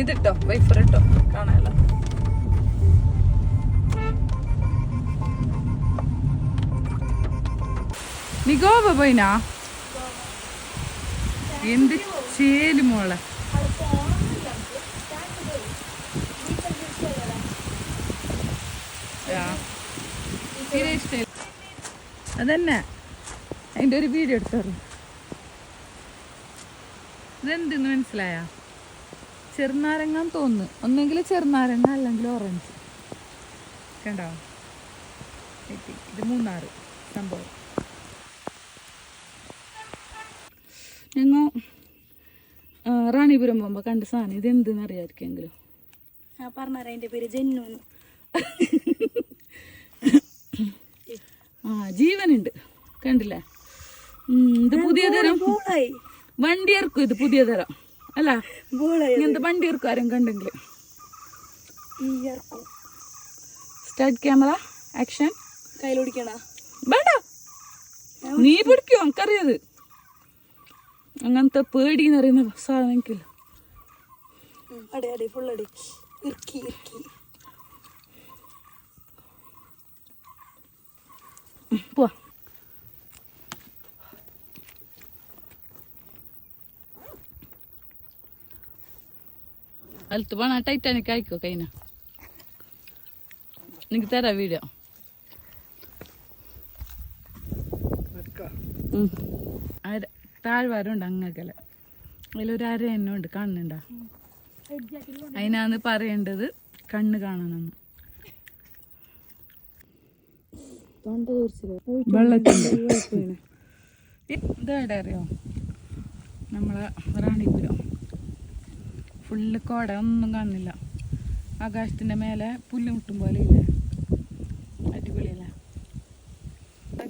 ഇതിട്ടോ wiper ഇട്ടോ കാണാനല്ല നീ ഗോവ പോയിനാ? എന്ത് ചേലും മോളെ. അതന്നെ അതിന്റെ ഒരു വീഡിയോ എടുത്തോളൂ. ഇതെന്തെന്ന് മനസ്സിലായ? ചെറുനാരങ്ങ തോന്നുന്നു. ഒന്നെങ്കിൽ ചെറുനാരങ്ങ അല്ലെങ്കിൽ ഓറഞ്ച്. കണ്ടോ. ഇത് മൂന്നാറ് സംഭവം. ഞങ്ങൾ റാണിപുരം പോകുമ്പോൾ കണ്ട സാധനം ഇത് എന്തെന്ന് അറിയാമായിരിക്കെങ്കിലും ആ പറഞ്ഞാൽ അതിന്റെ പേര് ജന്മു ആ ജീവനുണ്ട്. കണ്ടില്ലേ? ഇത് പുതിയ തരം. വണ്ടിയർക്കും വണ്ടി ഇറക്കും ഇത് പുതിയ തരം. അല്ല ഇങ്ങനത്തെ വണ്ടി ഇറക്കും ആരും കണ്ടെങ്കിൽ സ്റ്റാർട്ട് ക്യാമറ ആക്ഷൻ കയ്യിലൊടിക്കണ? വേണ്ട. നീ പിടിക്കോ എനിക്കറിയത്. അങ്ങനത്തെ പേടി എന്ന് പറയുന്ന സാധനം എനിക്കില്ല. അടി അടി ഫുൾ അടി. ഇറുക്കി ഇറുക്കി. പോവാ. അലത്ത് പോണ ടൈറ്റാനിക് ആയിക്കോ കൈന? എനിക്ക് തരാം വീഡിയോ താഴ്വാരമുണ്ട് അങ്ങക്കല അതിലൊരു അര എന്നെ ഉണ്ട് കണ്ണുണ്ടാ. അതിനാന്ന് പറയേണ്ടത് കണ്ണ് കാണണമെന്ന്. വെള്ളത്തിന്റെ ഇതെവിടെ അറിയോ? നമ്മളെ റാണിപുരം. ഫുള്ള് കോട ഒന്നും കാണുന്നില്ല. ആകാശത്തിന്റെ മേലെ പുല്ല് മുട്ടും പോലെ ഇല്ലേ? അടിപൊളിയല്ലേ?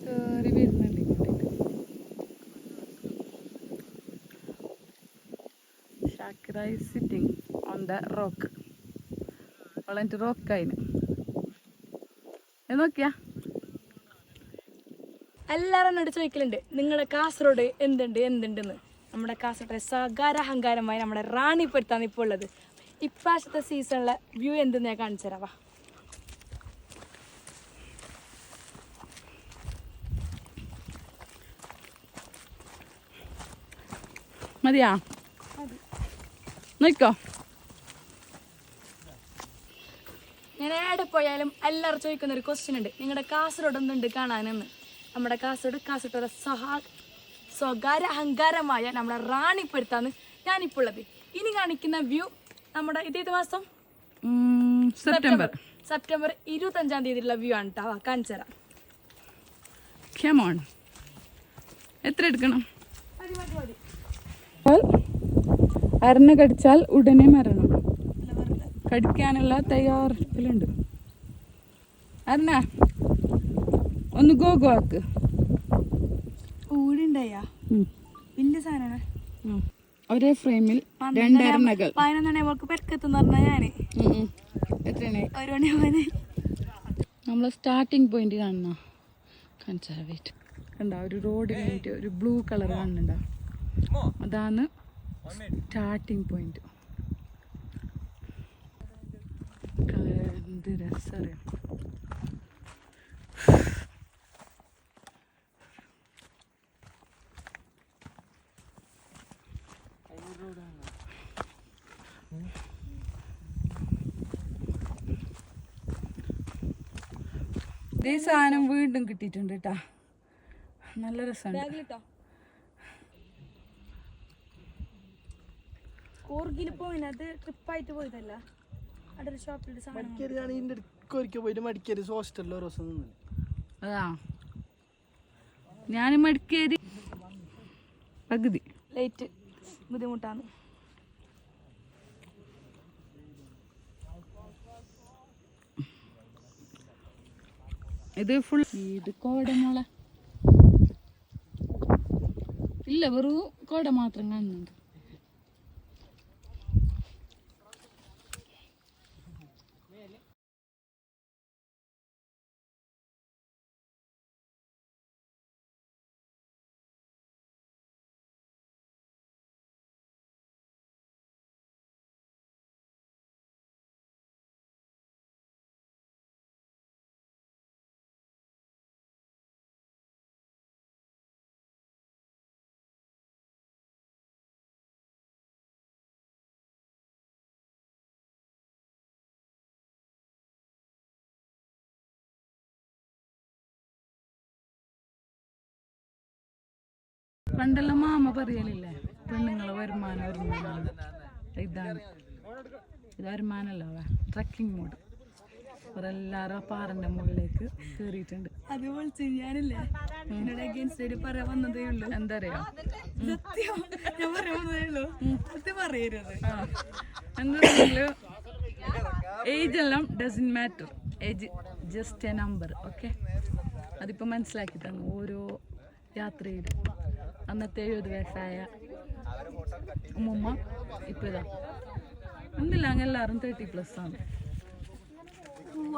കേറി വരുന്നുണ്ട് ഇങ്ങോട്ടേക്ക്. Shakira is sitting on the rock വളഞ്ഞിട്ട് റോക്കായിന് നോക്കിയാ? എല്ലാവരും എന്നോട് ചോദിക്കലുണ്ട് നിങ്ങളുടെ കാസർഗോഡ് എന്തുണ്ട് എന്തുണ്ടെന്ന്? നമ്മുടെ കാസർഗോഡ് സകാര അഹങ്കാരമായി നമ്മുടെ റാണി റാണിപ്പെടുത്താണ് ഇപ്പോൾ ഉള്ളത്. ഇപ്രാവശ്യത്തെ സീസണിലെ വ്യൂ എന്തെന്ന് ഞാൻ കാണിച്ചു തരാം വാ. മതിയാ? നോക്കോ ഞാൻ എവിടെ പോയാലും എല്ലാവരും ചോദിക്കുന്ന ഒരു ക്വസ്റ്റ്യൻ ഉണ്ട്. നിങ്ങളുടെ കാസർഗോഡ് എന്തുണ്ട് കാണാനെന്ന്. നമ്മുടെ കാസർഗോഡ് കാസർഗോഡ് സഹാ സ്വകാര്യ അഹങ്കാരമായ നമ്മുടെ റാണിപ്പുരത്താണ് ഞാനിപ്പോൾ ഉള്ളത് ഇനി കാണിക്കുന്ന വ്യൂ നമ്മുടെ ഇതേത് മാസം? സെപ്റ്റംബർ. സെപ്റ്റംബർ ഇരുപത്തഞ്ചാം തീയതിയിലുള്ള വ്യൂ ആണ് കേട്ടോ കാണിച്ചു തരാം. എത്ര എടുക്കണം? അരണ കടിച്ചാൽ ഉടനെ മരണം. കടിക്കാനുള്ള തയ്യാറെടുപ്പിലുണ്ട്. അരണ ഒന്ന് ഗോ ഗോ ആക്ക്. ഊടുണ്ടായാ ഉം. വലിയ സാധനമാണ്. ഒരേ ഫ്രെയിമിൽ രണ്ടരണകൾ പതിനൊന്നണി അവൾക്ക് പെരക്കെത്തെന്ന് പറഞ്ഞാൽ ഞാൻ. ഉം, ഉം. എത്രയാണ്? ഒരു മണി നമ്മൾ സ്റ്റാർട്ടിങ് പോയിന്റ് കാണുന്ന കൺസർവേറ്റ് കണ്ട ഒരു റോഡ് കഴിഞ്ഞിട്ട് ഒരു ബ്ലൂ കളർ കാണുന്നുണ്ടോ? അതാണ് സ്റ്റാർട്ടിങ് പോയിന്റ് എന്ത് രസറിയാം. ഇതേ സാധനം വീണ്ടും കിട്ടിയിട്ടുണ്ട് കേട്ടാ നല്ല രസമുണ്ട്. കൂർഗിൽ പോയിനത് ട്രിപ്പായിട്ട് പോയതല്ല. അവിടെ ഒരു ഷോപ്പിൽ ഇതിന്റെ ഒരിക്കൽ പോയിട്ട് ഹോസ്റ്റലിൽ ഒരു ദിവസം നിന്ന്. അതാ. ഞാൻ മടിക്കേരി പകുതി. ലൈറ്റ് ബുദ്ധിമുട്ടാണ്. ഇത് ഫുൾ ഇത് കോടമുള ഇല്ല വെറും കോട മാത്രം കാണുന്നുണ്ട്. പണ്ടെല്ലാം മാമ പറയലില്ലേ? പെണ്ണുങ്ങളെ വരുമാനം വരുമാനം ഇതാണ്. ഇത് വരുമാനമല്ല ട്രക്കിംഗ് മോഡ് അവരെല്ലാരും ആ പാറന്റെ മുകളിലേക്ക് കയറിയിട്ടുണ്ട് അതുപോലെ ചെയ്യാനില്ലേ? എന്നോട് അഗേൻസ്റ്റ് പറയാൻ വന്നതേ ഉള്ളൂ. എന്താ അറിയോ സത്യം. ഞാൻ പറയാൻ വന്നതേ ഉള്ളൂ. സത്യം പറയരുത്. എന്താണെങ്കിലും ഏജ് എല്ലാം doesn't matter age just a number okay അതിപ്പോ മനസ്സിലാക്കി തന്നു ഓരോ യാത്രയിലും അന്നത്തെ എഴുപത് വയസ്സായ ഉമ്മ ഇപ്പൊ ഇതാ എന്തില്ല അങ്ങ് എല്ലാവരും തേർട്ടി പ്ലസ് ആണ്.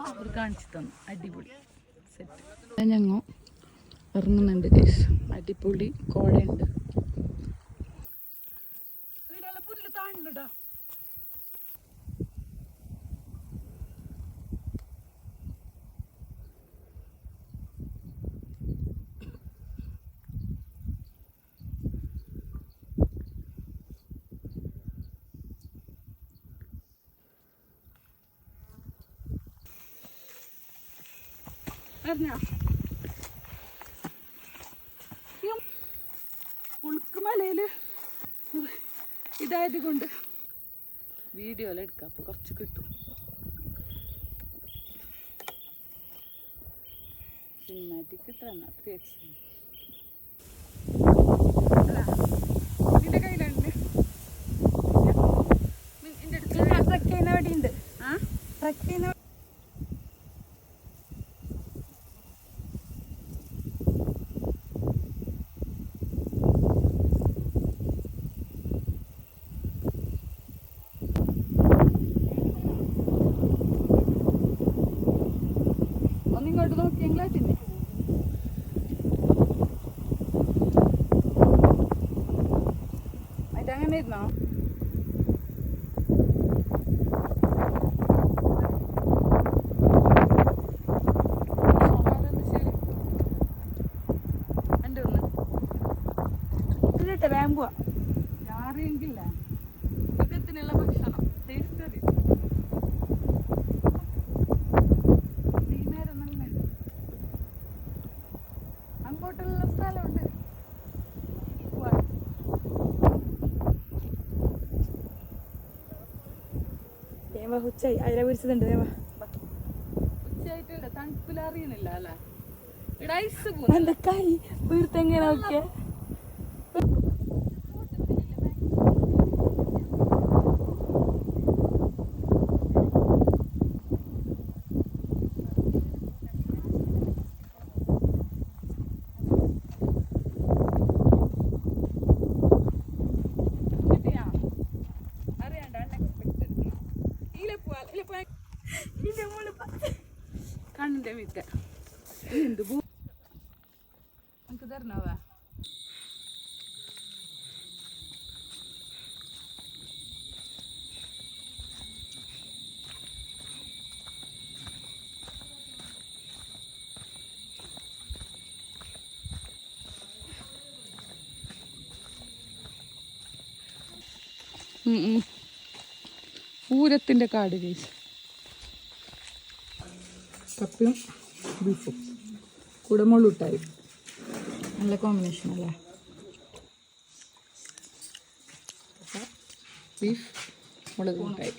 അവർ കാണിച്ചു തന്നു. അടിപൊളി. സെറ്റ് ഞങ്ങൾ ഇറങ്ങുന്നുണ്ട് കേസ് അടിപൊളി കോടയുണ്ട് പുല്ല് താണ്ടുടാ അറിഞ്ഞ ഉൾക്കുമലയിൽ ഇതായത് കൊണ്ട് വീഡിയോ എല്ലാം എടുക്കാം അപ്പോൾ കുറച്ച് കിട്ടും. സിനിമാറ്റിക് ഇത്ര ത്രീ എക്സ് നിന്റെ കയ്യിലുണ്ട്. ട്രക്ക് ചെയ്യുന്ന അവിടെ ഉണ്ട്. ആ? ട്രക്ക് ചെയ്യുന്ന അത് അങ്ങനെ ഇരുന്നോ എന്റെ ഒന്ന് ഇതിലിട്ട് വേഗം പോവാ ആരെങ്കില്ല മൃഗത്തിനുള്ള ഭക്ഷണം വേഗം ഉച്ചായി അതിലെ വിരിച്ചതുണ്ട് തണുപ്പിൽ അറിയുന്നില്ല അല്ലേ? വീർത്തെങ്ങനെ നോക്കിയേ? കണ്ണിന്റെ വീട്ട് എന്ത് നമുക്ക് തരണവാ പൂരത്തിന്റെ കാട് കേസ് കപ്പയും ബീഫും. കൂടെ മുള്ളിട്ടായി. നല്ല കോമ്പിനേഷൻ അല്ലേ? ബീഫ് മുളക് മുട്ടായി